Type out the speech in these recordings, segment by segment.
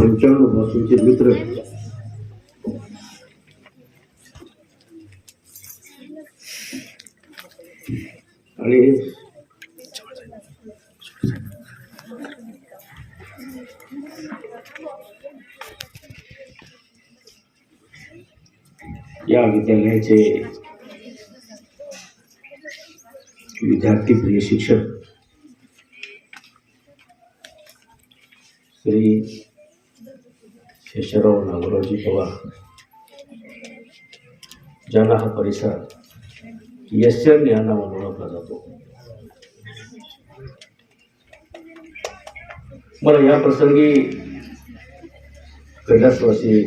पंच्याण्णव पासूनचे मित्र. आणि या विद्यालयाचे विद्यार्थी प्रिय शिक्षक श्री शेषराव नागरावजी पवार. ज्यांना हा परिसर. यश या नावाने ओळखला जातो. मला या प्रसंगी कैलासवासी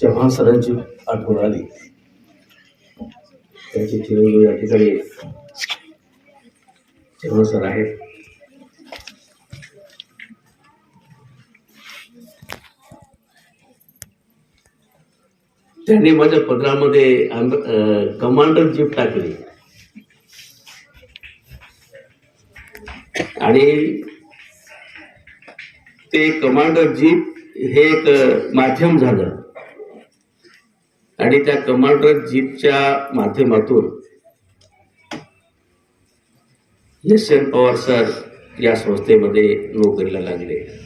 चव्हाण सरांची आठवण आली. त्यांची चिरंजीव या ठिकाणी चव्हाण सर आहेत. त्यांनी माझ्या पत्रामध्ये कमांडर जीप टाकली. आणि ते कमांडर जीप हे एक माध्यम झालं. आणि त्या कमांडर जीपच्या माध्यमातून यशवंत पवार सर या संस्थेमध्ये नोकरीला लागले.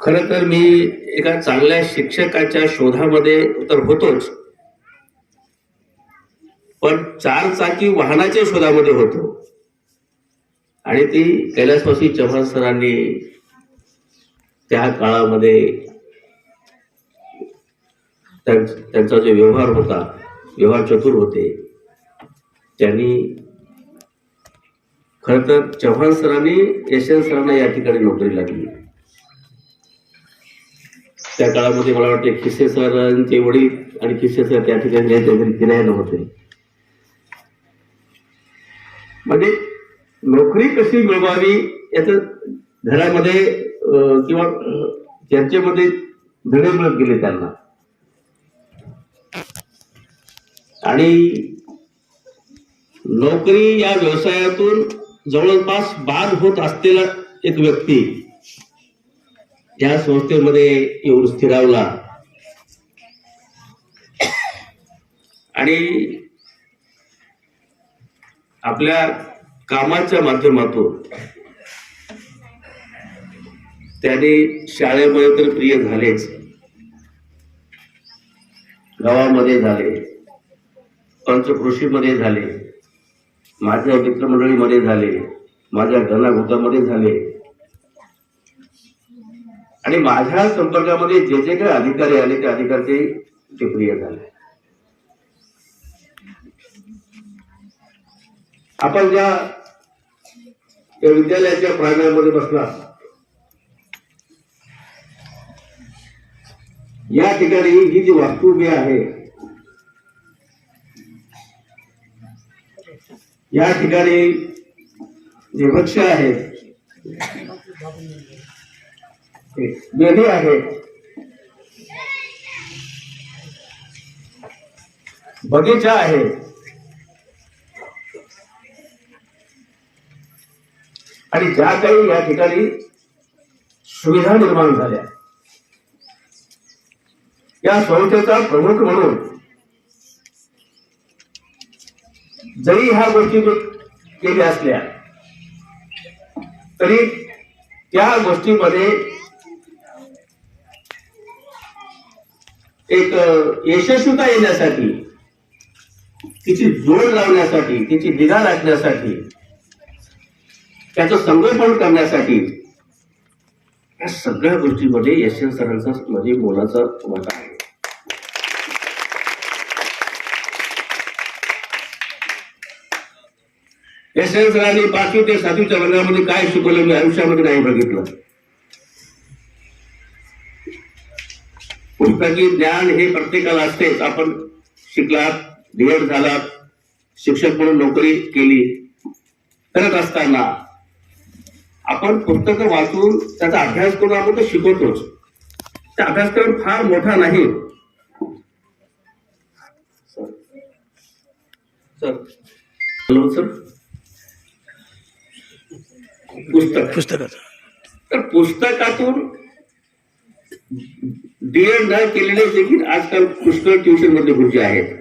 खरं तर मी एका चांगल्या शिक्षकाच्या शोधामध्ये तर होतोच. पण चार चाकी वाहनाच्या शोधामध्ये होतो. आणि ती कैलासवासी चव्हाण सरांनी त्या काळामध्ये त्यां- त्यांचा जो व्यवहार होता व्यवहार चतुर होते त्यांनी खर तर चव्हाण सरांनी यशवंत सरांना या ठिकाणी नोकरी लागली. त्या काळामध्ये मला वाटते खिसे सरांचे वडील आणि खिसे सर त्या ठिकाणी त्यांच्या होते. म्हणजे नोकरी कशी मिळवावी याचं घरामध्ये किंवा चर्चेमध्ये धडे मिळत गेले त्यांना. आणि नोकरी या व्यवसायातून जवळपास बाद होत असलेला एक व्यक्ती या संस्थेमध्ये येऊन स्थिरावला आणि आपल्या कामाच्या माध्यमातून त्याने शाळेमध्ये तर प्रिय झालेच. गावामध्ये झाले पंचकृषीमध्ये झाले माझ्या मित्रमंडळीमध्ये झाले माझ्या गणागुटामध्ये झाले. आणि माझ्या संपर्कामध्ये जे जे काही अधिकारी आले ते अधिकारी ते प्रिय झाले आपण ज्या या विद्यालयाच्या प्रांगणामध्ये बसला या ठिकाणी ही जी वास्तू उभी आहे या ठिकाणी जे वृक्ष आहेत बेबी आहे बगीचा आहे. आणि ज्या काही या ठिकाणी सुविधा निर्माण झाल्या. या संस्थेचा प्रमुख म्हणून जरी ह्या गोष्टी केल्या असल्या तरी त्या गोष्टीमध्ये एक यशस्वीता येण्यासाठी तिची जोड लावण्यासाठी तिची निगा राखण्यासाठी त्याचं संगोपन करण्यासाठी या सगळ्या गोष्टीमध्ये यशवंत सरांचा म्हणजे मोलाचा वाटा आहे. यशवंत सरांनी पाचवी ते सातवीच्या वर्गामध्ये काय शिकवलं मी आयुष्यामध्ये नाही बघितलं. पुस्तकी ज्ञान हे प्रत्येकाला असतेच. आपण शिकलात डीएड झालात शिक्षक म्हणून नोकरी केली करत असताना आपण पुस्तकं वाचून त्याचा अभ्यास करून आपण तो शिकवतोच. त्या अभ्यासक्रम फार मोठा नाही. सर. Hello sir. पुस्तक. पुस्तकाचं. तर पुस्तकातून डीएड न केलेले देखील आजकाल पुष्कळ ट्युशन मधले गुरुजी आहेत.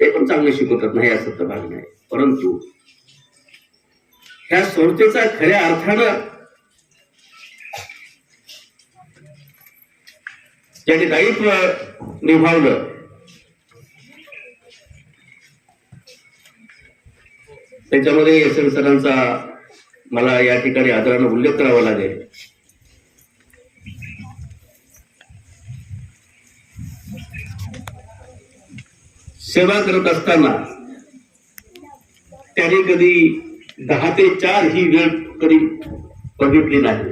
ते पण चांगले शिकवतात नाही असं तर भाग नाही. परंतु ह्या संस्थेचा खऱ्या अर्थानं ज्यांनी दायित्व निभावलं त्याच्यामध्ये एस सरांचा मला या ठिकाणी आदरानं उल्लेख करावा लागेल. सेवा करत असताना त्याने कधी दहा ते चार ही वेळ कधी बघितली नाही.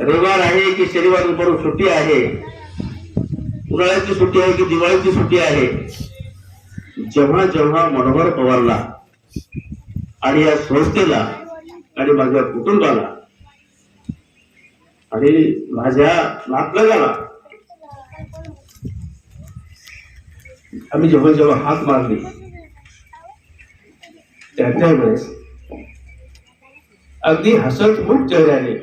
रविवार आहे की शनिवार दुपारून सुट्टी आहे. उन्हाळ्याची सुट्टी आहे की दिवाळीची सुट्टी आहे. जेव्हा जेव्हा मनोहर पवारला आणि या संस्थेला आणि माझ्या कुटुंबाला आणि माझ्या नातलगाला आम्ही जेव्हा जेव्हा हात मारले. त्या त्यावेळेस अगदी हसतमुख चेहऱ्याने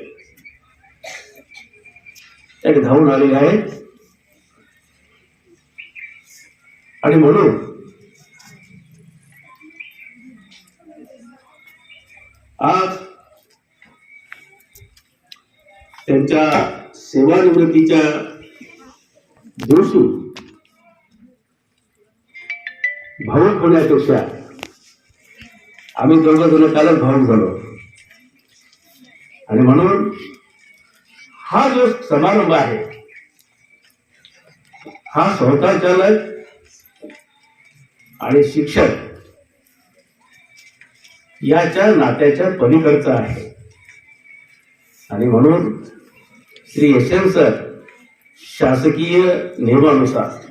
त्याने धावून आलेले आहेत. आणि म्हणून आज त्यांच्या सेवानिवृत्तीच्या दिवशी भावूक होण्यापेक्षा आम्ही दोघं जण कालच भावूक झालो आणि म्हणून हा जो समारंभ आहे हा संस्थाचालक आणि शिक्षक याच्या नात्याच्या पलीकडचा आहे आणि म्हणून श्री यशवंत सर शासकीय नियमानुसार